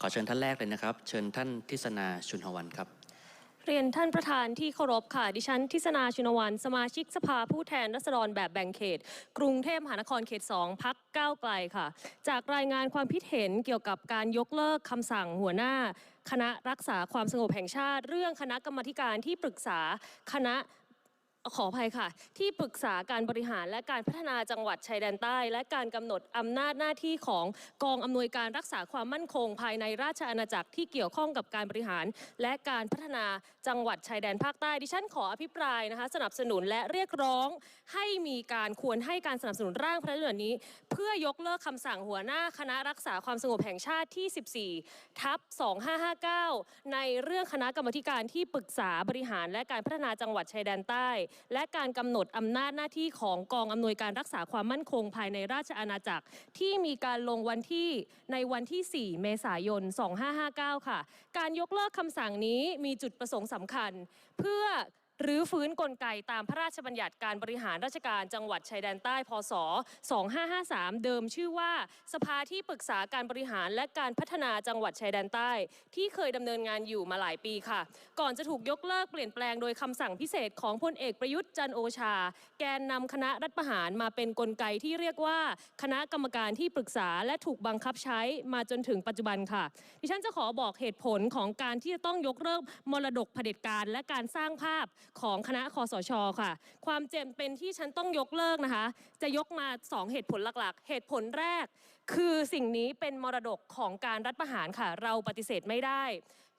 ขอเชิญท่านแรกเลยนะครับ เชิญท่านทิศนาชุนหวันครับ เรียนท่านประธานที่เคารพค่ะ ดิฉันทิศนาชุนวัน สมาชิกสภาผู้แทนราษฎรแบบแบ่งเขต กรุงเทพมหานครเขต 2พักก้าวไกลค่ะ จากรายงานความคิดเห็นเกี่ยวกับการยกเลิกคำสั่งหัวหน้า คณะรักษาความสงบแห่งชาติ เรื่องคณะกรรมธิการที่ปรึกษาคณะ ขออภัยค่ะ ที่ปรึกษาการบริหารและการพัฒนาจังหวัดชายแดนใต้ และการกำหนดอำนาจหน้าที่ของกองอำนวยการรักษาความมั่นคง ภายในราชอาณาจักรที่เกี่ยวข้องกับการบริหาร และการพัฒนาจังหวัดชายแดนภาคใต้ดิฉันขออภิปรายนะคะ สนับสนุนและเรียกร้อง ให้มีการควรให้การสนับสนุนร่างพระราชบัญญัตินี้ เพื่อยกเลิกคำสั่งหัวหน้าคณะรักษาความสงบแห่งชาติที่ 14 ทับ 2559 ในเรื่องคณะกรรมการที่ปรึกษาบริหารและการพัฒนาจังหวัดชายแดนใต้และการกำหนดอำนาจหน้าที่ของกองอำนวยการรักษาความมั่นคงภายในราชอาณาจักร ที่มีการลงวันที่ในวันที่ 4 เมษายน 2559 ค่ะ การยกเลิกคำสั่งนี้มีจุดประสงค์สำคัญ เพื่อ หรือฟื้นกลไกตามพระราชบัญญัติการบริหารราชการจังหวัดชายแดนใต้พศ 2553 เดิมชื่อว่า สภาที่ปรึกษาการบริหารและการพัฒนาจังหวัดชายแดนใต้ ที่เคยดำเนินงานอยู่มาหลายปีค่ะ ก่อนจะถูกยกเลิกเปลี่ยนแปลงโดยคำสั่งพิเศษของพลเอกประยุทธ์จันโอชา แกนนำคณะรัฐประหารมาเป็นกลไกที่เรียกว่าคณะกรรมการที่ปรึกษาและถูกบังคับใช้มาจนถึงปัจจุบันค่ะ ดิฉันจะขอบอกเหตุผลของการที่จะต้องยกเลิกมรดกเผด็จการและการสร้างภาพ ของคณะคอสชค่ะ ความเจ็บเป็นที่ฉันต้องยกเลิกนะคะ จะยกมา 2 เหตุผลหลักๆ เหตุผลแรก คือสิ่งนี้เป็นมรดกของการรัฐประหารค่ะ เราปฏิเสธไม่ได้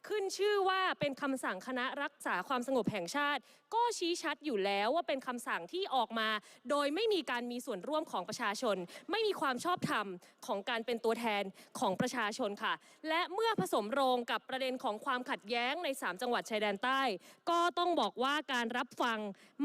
ขึ้นชื่อว่าเป็นคำสั่งคณะรักษาความสงบแห่งชาติก็ชี้ชัดอยู่แล้วว่าเป็นคำสั่งที่ออกมา โดยไม่มีการมีส่วนร่วมของประชาชน ไม่มีความชอบธรรมของการเป็นตัวแทนของประชาชนค่ะ และเมื่อผสมโรงกับประเด็นของความขัดแย้งใน 3 จังหวัดชายแดนใต้ ก็ต้องบอกว่าการรับฟัง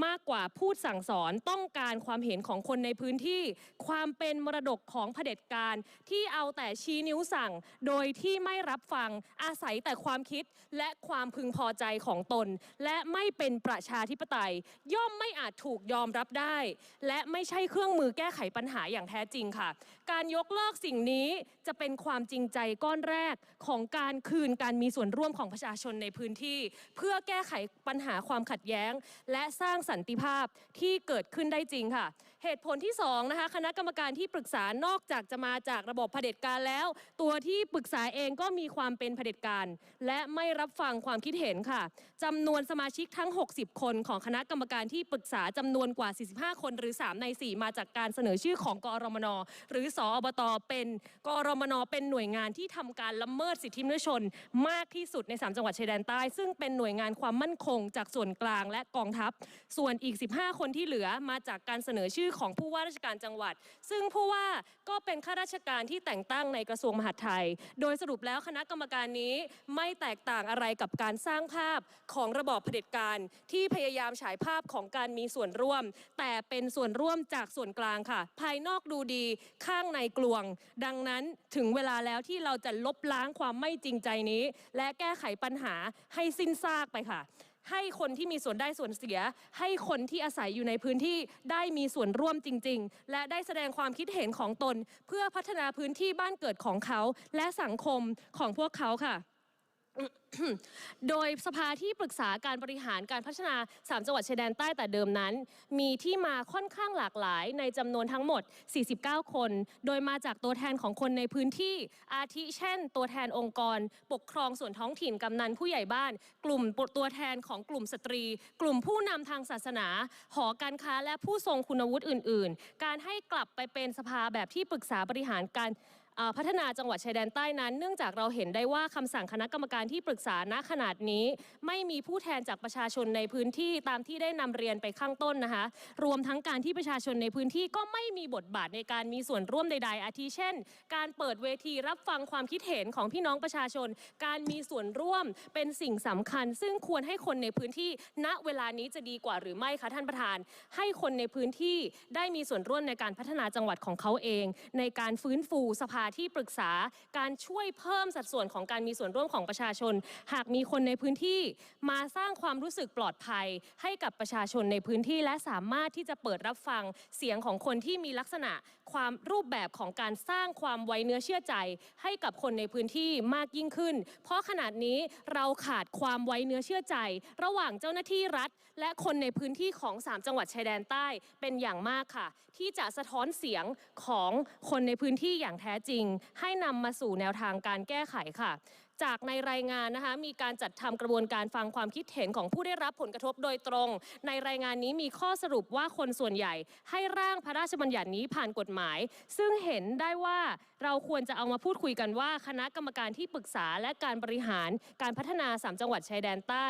มากกว่าพูดสั่งสอนต้องการความเห็นของคนในพื้นที่ ความเป็นมรดกของเผด็จการที่เอาแต่ชี้นิ้วสั่ง โดยที่ไม่รับฟังอาศัยแต่ความคิดและความพึงพอใจของตน และไม่เป็นประชาธิปไตย ย่อมไม่อาจถูกยอมรับได้ และไม่ใช่เครื่องมือแก้ไขปัญหาอย่างแท้จริงค่ะ การยกเลิกสิ่งนี้จะเป็นความจริงใจก้อนแรกของการคืนการมีส่วนร่วมของประชาชนในพื้นที่ เพื่อแก้ไขปัญหาความขัดแย้ง และสร้างสันติภาพที่เกิดขึ้นได้จริงค่ะ เหตุผลที่สองนะคะคณะกรรมการที่ปรึกษานอกจากจะมาจากระบบเผด็จการแล้ว ตัวที่ปรึกษาเองก็มีความเป็นเผด็จการ และไม่รับฟังความคิดเห็นค่ะจำนวนสมาชิกทั้ง 60 คนของคณะกรรมการที่ปรึกษาจำนวนกว่า 45 คน หรือ 3 ใน 4 มาจากการเสนอชื่อของกอรมน หรือสอบตเป็นกอรมนเป็นหน่วยงานที่ทำการละเมิดสิทธิมนุษยชน มากที่สุดใน 3 จังหวัดชายแดนใต้ ซึ่งเป็นหน่วยงานความมั่นคงจากส่วนกลางและกองทัพ ส่วนอีก 15 คนที่เหลือมาจากการเสนอชื่อของผู้ว่าราชการจังหวัด ซึ่งผู้ว่าก็เป็นข้าราชการที่แต่งตั้งในกระทรวงมหาดไทย โดยสรุปแล้วคณะกรรมการนี้ไม่แตกต่างอะไรกับการสร้างภาพของระบอบเผด็จการที่พยายามฉายภาพของการมีส่วนร่วม แต่เป็นส่วนร่วมจากส่วนกลางค่ะ ภายนอกดูดีข้างในกลวง ดังนั้นถึงเวลาแล้วที่เราจะลบล้างความไม่จริงใจนี้ และแก้ไขปัญหาให้สิ้นซากไปค่ะ ให้คนที่มีส่วนได้ส่วนเสีย ให้คนที่อาศัยอยู่ในพื้นที่ได้มีส่วนร่วมจริง ๆ และได้แสดงความคิดเห็นของตน เพื่อพัฒนาพื้นที่บ้านเกิดของเขา และสังคมของพวกเขาค่ะ โดยสภาที่ปรึกษาการบริหารการพัฒนา 3 จังหวัดชายแดนใต้แต่เดิมนั้น มีที่มาค่อนข้างหลากหลายในจำนวนทั้งหมด 49 คน โดยมาจากตัวแทนของคนในพื้นที่อาทิเช่น ตัวแทนองค์กร ปกครองส่วนท้องถิ่นกำนันผู้ใหญ่บ้าน กลุ่มตัวแทนของกลุ่มสตรี กลุ่มผู้นำทางศาสนา หอการค้าและผู้ทรงคุณวุฒิอื่น ๆ การให้กลับไปเป็นสภาแบบที่ปรึกษาบริหารการ พัฒนาจังหวัดชายแดนใต้นั้น เนื่องจากเราเห็นได้ว่าคำสั่งคณะกรรมการที่ปรึกษาณขนาดนี้ ไม่มีผู้แทนจากประชาชนในพื้นที่ตามที่ได้นำเรียนไปข้างต้นนะคะ รวมทั้งการที่ประชาชนในพื้นที่ก็ไม่มีบทบาทในการมีส่วนร่วมใด ๆ อาทิเช่น การเปิดเวทีรับฟังความคิดเห็นของพี่น้องประชาชน การมีส่วนร่วมเป็นสิ่งสำคัญ ซึ่งควรให้คนในพื้นที่ ณเวลานี้จะดีกว่าหรือไม่คะท่านประธาน ให้คนในพื้นที่ได้มีส่วนร่วมในการพัฒนาจังหวัดของเขาเอง ในการฟื้นฟูสภาที่ปรึกษาการช่วยเพิ่มสัดส่วนของการมีส่วนร่วมของประชาชน หากมีคนในพื้นที่มาสร้างความรู้สึกปลอดภัยให้กับประชาชนในพื้นที่ และสามารถที่จะเปิดรับฟังเสียงของคนที่มีลักษณะความรูปแบบของการสร้างความไว้เนื้อเชื่อใจ ให้กับคนในพื้นที่มากยิ่งขึ้น เพราะขนาดนี้เราขาดความไว้เนื้อเชื่อใจ ระหว่างเจ้าหน้าที่รัฐ และคนในพื้นที่ของ 3 จังหวัดชายแดนใต้เป็นอย่างมากค่ะ ที่จะสะท้อนเสียงของคนในพื้นที่อย่างแท้จริงให้นำมาสู่แนวทางการแก้ไขค่ะ จากในรายงานนะคะมีการจัดทำกระบวนการฟังความคิดเห็นของผู้ได้รับผลกระทบโดยตรง ในรายงานนี้มีข้อสรุปว่าคนส่วนใหญ่ ให้ร่างพระราชบัญญัตินี้ผ่านกฎหมาย ซึ่งเห็นได้ว่า เราควรจะเอามาพูดคุยกันว่า คณะกรรมการที่ปรึกษาและการบริหารการพัฒนา 3 จังหวัดชายแดนใต้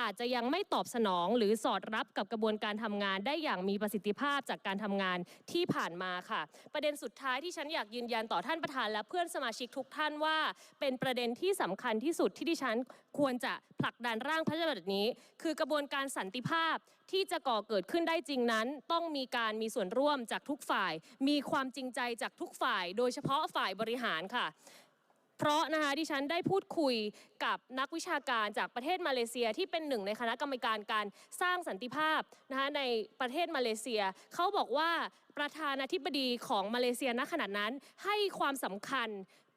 อาจจะยังไม่ตอบสนอง หรือสอดรับกับกระบวนการทำงานได้อย่างมีประสิทธิภาพจากการทำงานที่ผ่านมาค่ะ ประเด็นสุดท้ายที่ฉันอยากยืนยันต่อท่านประธานและเพื่อนสมาชิกทุกท่านว่า เป็นประเด็นที่สำคัญที่สุดที่ดิฉันควรจะผลักดันร่างพระราชบัญญัตินี้ คือกระบวนการสันติภาพที่จะก่อเกิดขึ้นได้จริงนั้น ต้องมีการมีส่วนร่วมจากทุกฝ่าย มีความจริงใจจากทุกฝ่าย โดยเฉพาะฝ่ายบริหารค่ะเพราะนะคะดิฉันได้พูดคุยกับนักวิชาการจากประเทศมาเลเซียที่เป็นหนึ่งในคณะกรรมการการสร้างสันติภาพนะคะในประเทศมาเลเซีย เขาบอกว่าประธานาธิบดีของมาเลเซียณขณะนั้นให้ความสำคัญ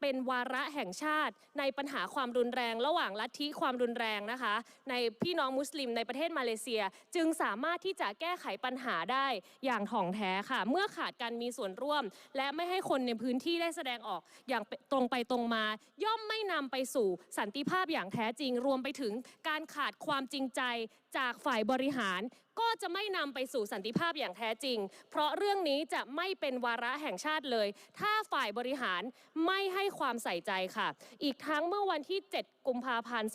เป็นวาระแห่งชาติ ในปัญหาความรุนแรง ระหว่างลัทธิความรุนแรงนะคะ ในพี่น้องมุสลิมในประเทศมาเลเซีย จึงสามารถที่จะแก้ไขปัญหาได้อย่างถ่องแท้ค่ะ เมื่อขาดการมีส่วนร่วม และไม่ให้คนในพื้นที่ได้แสดงออกอย่างตรงไปตรงมา ย่อมไม่นำไปสู่สันติภาพอย่างแท้จริง รวมไปถึงการขาดความจริงใจจากฝ่ายบริหารก็จะไม่นำไปสู่สันติภาพอย่างแท้จริง เพราะเรื่องนี้จะไม่เป็นวาระแห่งชาติเลย ถ้าฝ่ายบริหารไม่ให้ความใส่ใจค่ะ อีกทั้งเมื่อวันที่ 7 กุมภาพันธ์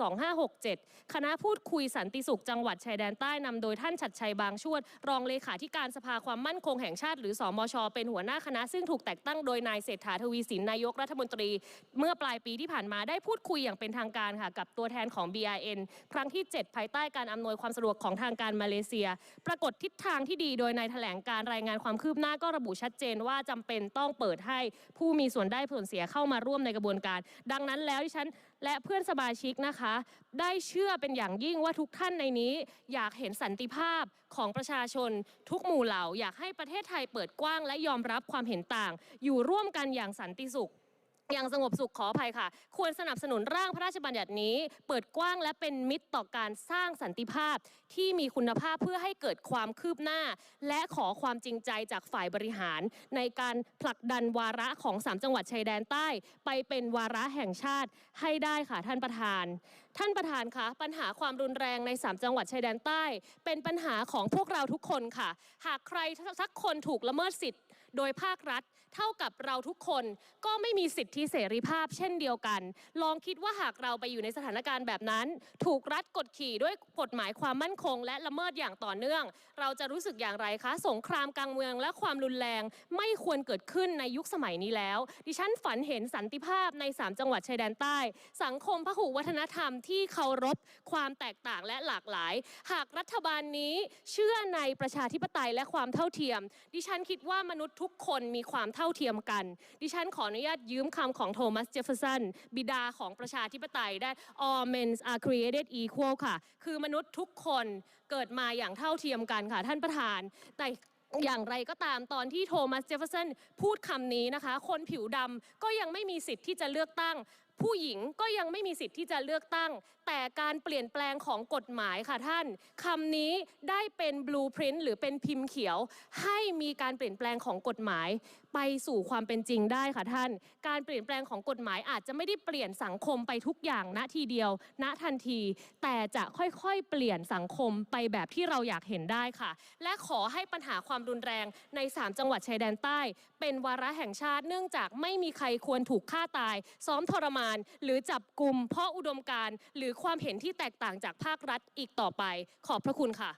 2567 คณะพูดคุยสันติสุขจังหวัดชายแดนใต้นำโดยท่านชัดชัยบางชวด รองเลขาธิการสภาความมั่นคงแห่งชาติ หรือสอมช เป็นหัวหน้าคณะซึ่งถูกแต่งตั้งโดยนายเศรษฐาทวีสินนายกรัฐมนตรี เมื่อปลายปีที่ผ่านมาได้พูดคุยอย่างเป็นทางการค่ะกับตัวแทนของ BRN ครั้งที่ 7 ภายใต้การอำนวยความสะดวกของทางการมาเลเซียปรากฏทิศทางที่ดีโดยในายแถลงการรายงานความคืบหน้าก็ระบุชัดเจนว่าจำเป็นต้องเปิดให้ผู้มีส่วนได้ส่วนเสียเข้ามาร่วมในกระบวนการ ดังนั้นแล้วที่ฉันและเพื่อนสมาชิกนะคะ ได้เชื่อเป็นอย่างยิ่งว่าทุกท่านในนี้ อยากเห็นสันติภาพของประชาชน ทุกหมู่เหล่าอยากให้ประเทศไทยเปิดกว้างและยอมรับความเห็นต่าง อยู่ร่วมกันอย่างสันติสุข อย่างสงบสุขขออภัยค่ะ ควรสนับสนุนร่างพระราชบัญญัตินี้ เปิดกว้างและเป็นมิตรต่อการสร้างสันติภาพที่มีคุณภาพเพื่อให้เกิดความคืบหน้า และขอความจริงใจจากฝ่ายบริหาร ในการผลักดันวาระของ 3 จังหวัดชายแดนใต้ ไปเป็นวาระแห่งชาติให้ได้ค่ะท่านประธาน ท่านประธานคะปัญหาความรุนแรงใน 3 จังหวัดชายแดนใต้ เป็นปัญหาของพวกเราทุกคนค่ะ หากใครสักคนถูกละเมิดสิทธิ์ โดยภาครัฐ เท่ากับเราทุกคนก็ไม่มีสิทธิเสรีภาพเช่นเดียวกัน ลองคิดว่าหากเราไปอยู่ในสถานการณ์แบบนั้น ถูกรัฐกดขี่ด้วยกฎหมายความมั่นคง และละเมิดอย่างต่อเนื่อง เราจะรู้สึกอย่างไรคะ สงครามกลางเมืองและความรุนแรงไม่ควรเกิดขึ้นในยุคสมัยนี้แล้ว ดิฉันฝันเห็นสันติภาพใน 3 จังหวัดชายแดนใต้ สังคมพหุวัฒนธรรมที่เคารพความแตกต่างและหลากหลาย หากรัฐบาลนี้เชื่อในประชาธิปไตยและความเท่าเทียม ดิฉันคิดว่ามนุษย์ทุทุกคนมีความเท่าเทียมกัน ดิฉันขออนุญาตยืมคำของโทมัส เจฟเฟอร์สัน บิดาของประชาธิปไตยได้ all men are created equal ค่ะ คือมนุษย์ทุกคนเกิดมาอย่างเท่าเทียมกันค่ะ ท่านประธาน แต่อย่างไรก็ตามตอนที่โทมัส เจฟเฟอร์สันพูดคำนี้นะคะ คนผิวดำก็ยังไม่มีสิทธิ์ที่จะเลือกตั้ง ผู้หญิงก็ยังไม่มีสิทธิ์ที่จะเลือกตั้ง แต่การเปลี่ยนแปลงของกฎหมายค่ะท่านคำนี้ได้เป็นบลูพรินต์หรือเป็นพิมพ์เขียว ให้มีการเปลี่ยนแปลงของกฎหมาย ไปสู่ความเป็นจริงได้ค่ะท่าน การเปลี่ยนแปลงของกฎหมายอาจจะไม่ได้เปลี่ยนสังคมไปทุกอย่างณทีเดียว ณทันที แต่จะค่อยๆ เปลี่ยนสังคมไปแบบที่เราอยากเห็นได้ค่ะ และขอให้ปัญหาความรุนแรงใน 3 จังหวัดชายแดนใต้ เป็นวาระแห่งชาติ เนื่องจากไม่มีใครควรถูกฆ่าตาย ซ้อมทรมาน หรือจับกลุ่มเพราะอุดมการณ์หรือความเห็นที่แตกต่างจากภาครัฐอีกต่อไป ขอบพระคุณค่ะ